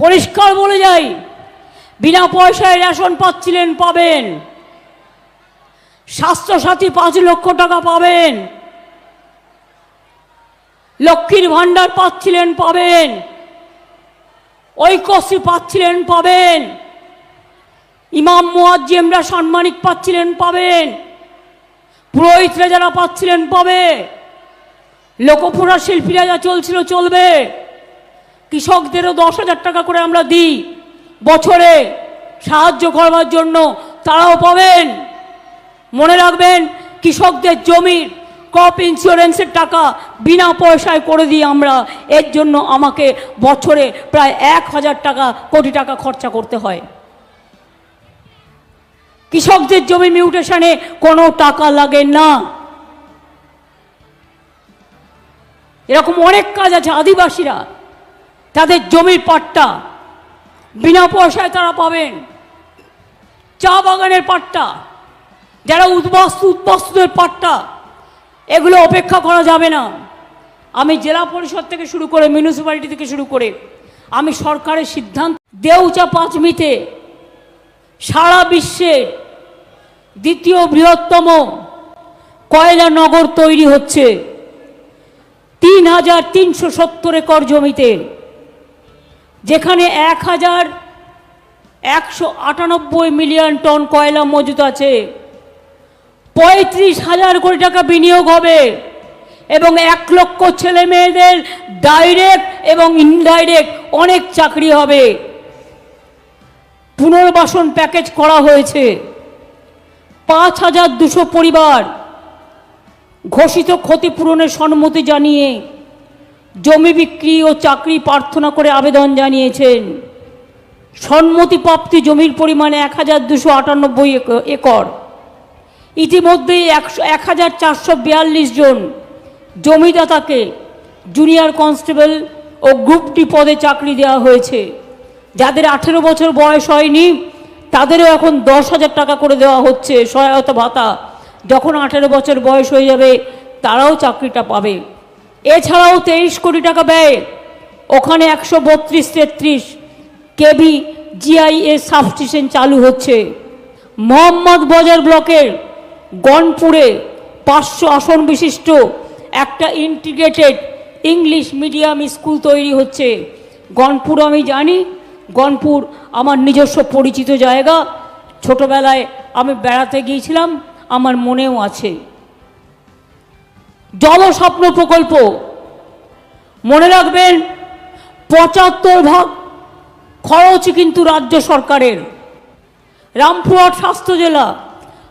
পরিষ্কার বলে যাই, বিনা পয়সায় রেশন পাচ্ছিলেন, পাবেন। স্বাস্থ্যসাথী পাঁচ লক্ষ টাকা পাবেন। লক্ষ্মীর ভাণ্ডার পাচ্ছিলেন, পাবেন। ঐকশ্রী পাচ্ছিলেন, পাবেন। ইমাম মুয়াজ্জিমরা সম্মানিক পাচ্ছিলেন, পাবেন। পুরোহিতরা যারা পাচ্ছিলেন, পাবে। লোকপুরা শিল্পীরা যা চলছিল, চলবে। কৃষকদেরও দশ হাজার টাকা করে আমরা দিই। বছরে সাহায্য করবার জন্য তারাও পাবেন। মনে রাখবেন, কৃষকদের জমির ক্রপ ইন্স্যুরেন্সের টাকা বিনা পয়সায় করে দিই আমরা। এর জন্য আমাকে বছরে প্রায় এক হাজার টাকা, কোটি টাকা খরচা করতে হয়। কৃষকদের জমি মিউটেশনে কোনো টাকা লাগে না। এরকম অনেক কাজ আছে, আদিবাসীরা। তাদের জমির পাট্টা বিনা পয়সায় তারা পাবেন। চা বাগানের পাট্টা, যারা উদ্বাস্তু, উদ্বাস্তুদের পাট্টা, এগুলো অপেক্ষা করা যাবে না। আমি জেলা পরিষদ থেকে শুরু করে মিউনিসিপ্যালিটি থেকে শুরু করে আমি সরকারের সিদ্ধান্ত, দেউচা পাঁচমিতে সারা বিশ্বের দ্বিতীয় বৃহত্তম কয়লা নগর তৈরি হচ্ছে। তিন হাজার তিনশো সত্তর একর জমিতে যেখানে এক হাজার একশো আটানব্বই মিলিয়ন টন কয়লা মজুত আছে। পঁয়ত্রিশ হাজার কোটি টাকা বিনিয়োগ হবে এবং এক লক্ষ ছেলে মেয়েদের ডাইরেক্ট এবং ইনডাইরেক্ট অনেক চাকরি হবে। পুনর্বাসন প্যাকেজ করা হয়েছে। পাঁচ হাজার দুশো পরিবার ঘোষিত ক্ষতিপূরণের সম্মতি জানিয়ে জমি বিক্রি ও চাকরি প্রার্থনা করে আবেদন জানিয়েছেন। সম্মতিপ্রাপ্তি জমির পরিমাণ এক হাজার দুশো আটানব্বই এক- একর। ইতিমধ্যেই একশো, এক হাজার চারশো বিয়াল্লিশ জন জমিদাতাকে জুনিয়র কনস্টেবল ও গ্রুপ ডি পদে চাকরি দেওয়া হয়েছে। যাদের আঠেরো বছর বয়স হয়নি, তাদেরও এখন দশ হাজার টাকা করে দেওয়া হচ্ছে সহায়তা ভাতা। যখন আঠেরো বছর বয়স হয়ে যাবে, তারাও চাকরিটা পাবে। এছাড়াও তেইশ কোটি টাকা ব্যয়ে। ওখানে একশো বত্রিশ তেত্রিশ কেবি জিআইএস সাবস্টেশন চালু হচ্ছে। মোহাম্মদ বাজার ব্লকের গনপুরে পাঁচশো আসন বিশিষ্ট একটা ইন্টিগ্রেটেড ইংলিশ মিডিয়াম স্কুল তৈরি হচ্ছে। গনপুর আমি জানি, গনপুর আমার নিজস্ব পরিচিত জায়গা। ছোটবেলায় আমি বেড়াতে গিয়েছিলাম, আমার মনেও আছে। জলস্বপ্ন প্রকল্প। মনে রাখবেন, পঁচাত্তর ভাগ খরচ কিন্তু রাজ্য সরকারের। রামপুরহাট স্বাস্থ্য জেলা,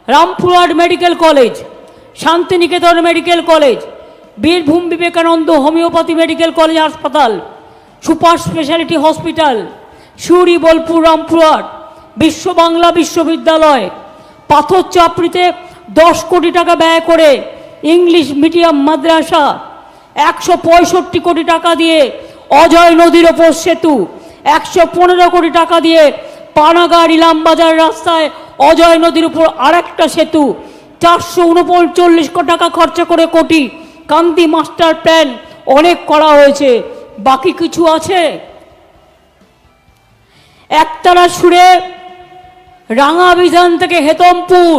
Rampurhat medical college, Santiniketan medical college, Birbhum Vivekananda homeopathy medical college হাসপাতাল, super speciality hospital, Suri, Bolpur, Rampurhat, Biswa Bangla বিশ্ববিদ্যালয়। পাথর চাপড়িতে দশ কোটি টাকা ব্যয় করে ইংলিশ মিডিয়াম মাদ্রাসা একশো পঁয়ষট্টি কোটি টাকা দিয়ে অজয় নদীর ওপর সেতু, একশো পনেরো কোটি টাকা দিয়ে পানাগাড় ইলামবাজার রাস্তায় অজয় নদীর উপর আরেকটা সেতু, চারশো উনপঞ্চল্লিশ কোটি টাকা খরচা করে কোটি কান্তি মাস্টার প্ল্যান অনেক করা হয়েছে। বাকি কিছু আছে? একতারা সুরে রাঙা বিধান থেকে হেতমপুর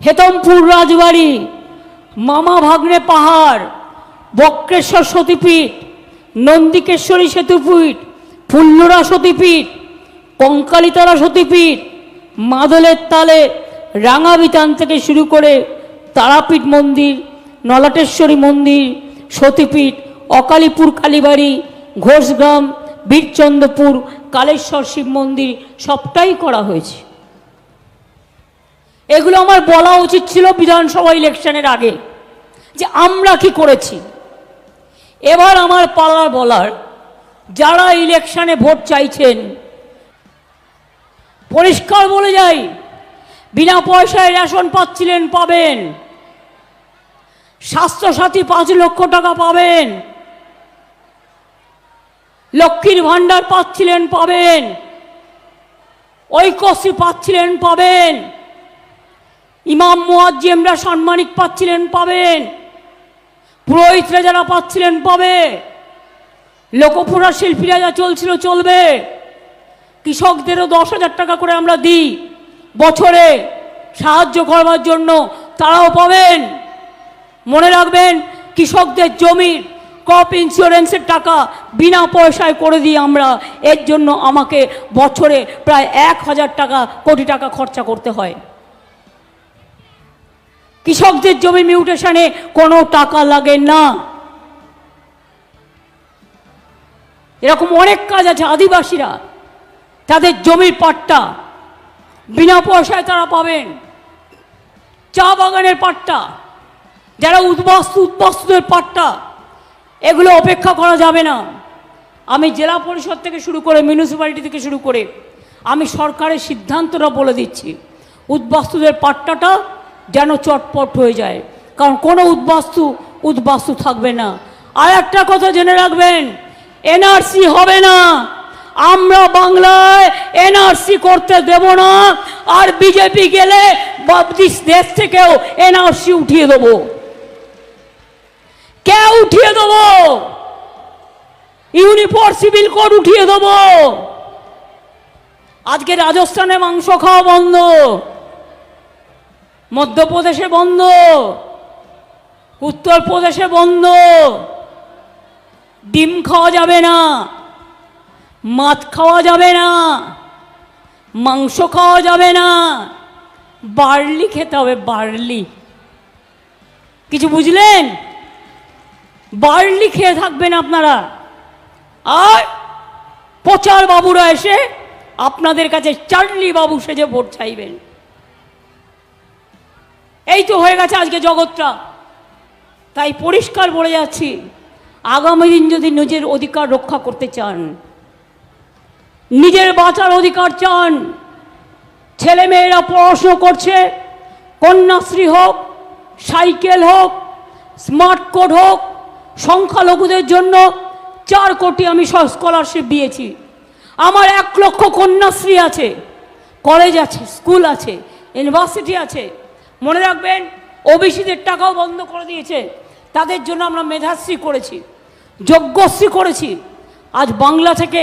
হেতমপুর রাজবাড়ি। মামা ভাগ্নে পাহাড়, বক্রেশ্বর সতীপীঠ, নন্দিকেশ্বরী সেতুপীঠ, ফুল্লরা সতীপীঠ, কঙ্কালিতলা সতীপীঠ, মাদলের তালে রাঙাবিতান থেকে শুরু করে তারাপীঠ মন্দির, নলাটেশ্বরী মন্দির, সতীপীঠ, অকালীপুর কালীবাড়ি, ঘোষগ্রাম, বীরচন্দ্রপুর, কালেশ্বর শিব মন্দির সবটাই করা হয়েছে। এগুলো আমার বলা উচিত ছিল বিধানসভা ইলেকশনের আগে, যে আমরা কি করেছি। এবার আমার পালার বলার, যারা ইলেকশনে ভোট চাইছেন, পরিষ্কার বলে যাই, বিনা পয়সায় রেশন পাচ্ছিলেন, পাবেন। স্বাস্থ্যসাথী পাঁচ লক্ষ টাকা পাবেন। লক্ষ্মীর ভাণ্ডার পাচ্ছিলেন, পাবেন। ঐকশ্রী পাচ্ছিলেন, পাবেন। ইমাম মুয়াজ্জিমরা সম্মানিক পাচ্ছিলেন পাবেন। পুরোহিতরা যারা পাচ্ছিলেন পাবে। লোকপুরা শিল্পীরা যা চলছিল চলবে। কৃষকদেরও দশ হাজার টাকা করে আমরা দিই বছরে। সাহায্য করবার জন্য তারাও পাবেন। মনে রাখবেন, কৃষকদের জমির ক্রপ ইন্স্যুরেন্সের টাকা বিনা পয়সায় করে দিই আমরা। এর জন্য আমাকে বছরে প্রায় এক হাজার টাকা কোটি টাকা খরচা করতে হয়। কৃষকদের জমি মিউটেশনে কোনো টাকা লাগে না। এরকম অনেক কাজ আছে আদিবাসীরা। তাদের জমির পাট্টা বিনা পয়সায় তারা পাবেন। চা বাগানের পাট্টা, যারা উদ্বাস্তু উদ্বাস্তুদের পাট্টা, এগুলো অপেক্ষা করা যাবে না। আমি জেলা পরিষদ থেকে শুরু করে মিউনিসিপ্যালিটি থেকে শুরু করে আমি সরকারের সিদ্ধান্তটা বলে দিচ্ছি। উদ্বাস্তুদের পাট্টাটা যেন চটপট হয়ে যায়। কারণ কোনো উদ্বাস্তু উদ্বাস্তু থাকবে না। আর একটা কথা জেনে রাখবেন, এনআরসি হবে না। আমরা বাংলায় এনআরসি করতে দেব না, আর বিজেপি গেলে দেশ থেকেও এনআরসি উঠিয়ে দেবো। কে উঠিয়ে দেবো? ইউনিফর্ম সিভিল কোড উঠিয়ে দেবো। আজকে রাজস্থানে মাংস খাওয়া বন্ধ। মধ্যপ্রদেশে বন্ধ। উত্তরপ্রদেশে বন্ধ। ডিম খাওয়া যাবে না। মাছ খাওয়া যাবে না। মাংস খাওয়া যাবে না। বার্লি খেতে হবে, বার্লি। কিছু বুঝলেন? বার্লি খেয়ে থাকবেন আপনারা। আর প্রচার বাবুরা এসে আপনাদের কাছে চার্লি বাবু সেজে ভোট চাইবেন। এই তো হয়ে গেছে আজকে জগৎটা। তাই পরিষ্কার বলে যাচ্ছি, আগামী দিন যদি নিজের অধিকার রক্ষা করতে চান, নিজের বাঁচার অধিকার চান ছেলে মেয়েরা পড়াশুনো করছে, কন্যাশ্রী হোক, সাইকেল হোক, স্মার্ট কোড হোক, সংখ্যালঘুদের জন্য চার কোটি আমি স্কলারশিপ দিয়েছি। আমার এক লক্ষ কন্যাশ্রী আছে কলেজ আছে স্কুল আছে ইউনিভার্সিটি আছে। মনে রাখবেন, ওবিসিদের টাকাও বন্ধ করে দিয়েছে। তাদের জন্য আমরা মেধাশ্রী করেছি, যজ্ঞশ্রী করেছি। আজ বাংলা থেকে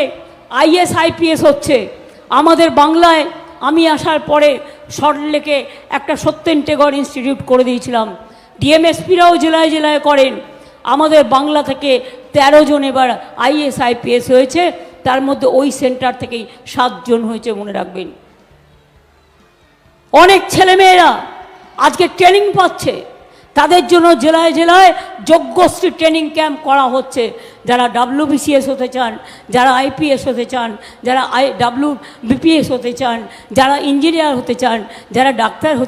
আইএস আইপিএস হচ্ছে। আমাদের বাংলায় আমি আসার পরে সল্টলেকে একটা সত্যেন টেগর ইনস্টিটিউট করে দিয়েছিলাম। ডিএমএসপিরাও জেলায় জেলায় করেন। আমাদের বাংলা থেকে তেরো জন এবার আইএস আইপিএস হয়েছে। তার মধ্যে ওই সেন্টার থেকেই সাতজন হয়েছে, মনে রাখবেন। অনেক ছেলেমেয়েরা আজকে ট্রেনিং পাচ্ছে। তাদের জন্য জেলায় জেলায় যোগ্যশ্রী ট্রেনিং ক্যাম্প করা হচ্ছে। যারা ডাব্লিউবিসিএস হতে চান, যারা আইপিএস হতে চান, যারা আই ডাব্লিউ বিপিএস হতে চান, যারা ইঞ্জিনিয়ার হতে চান, যারা ডাক্তার হতে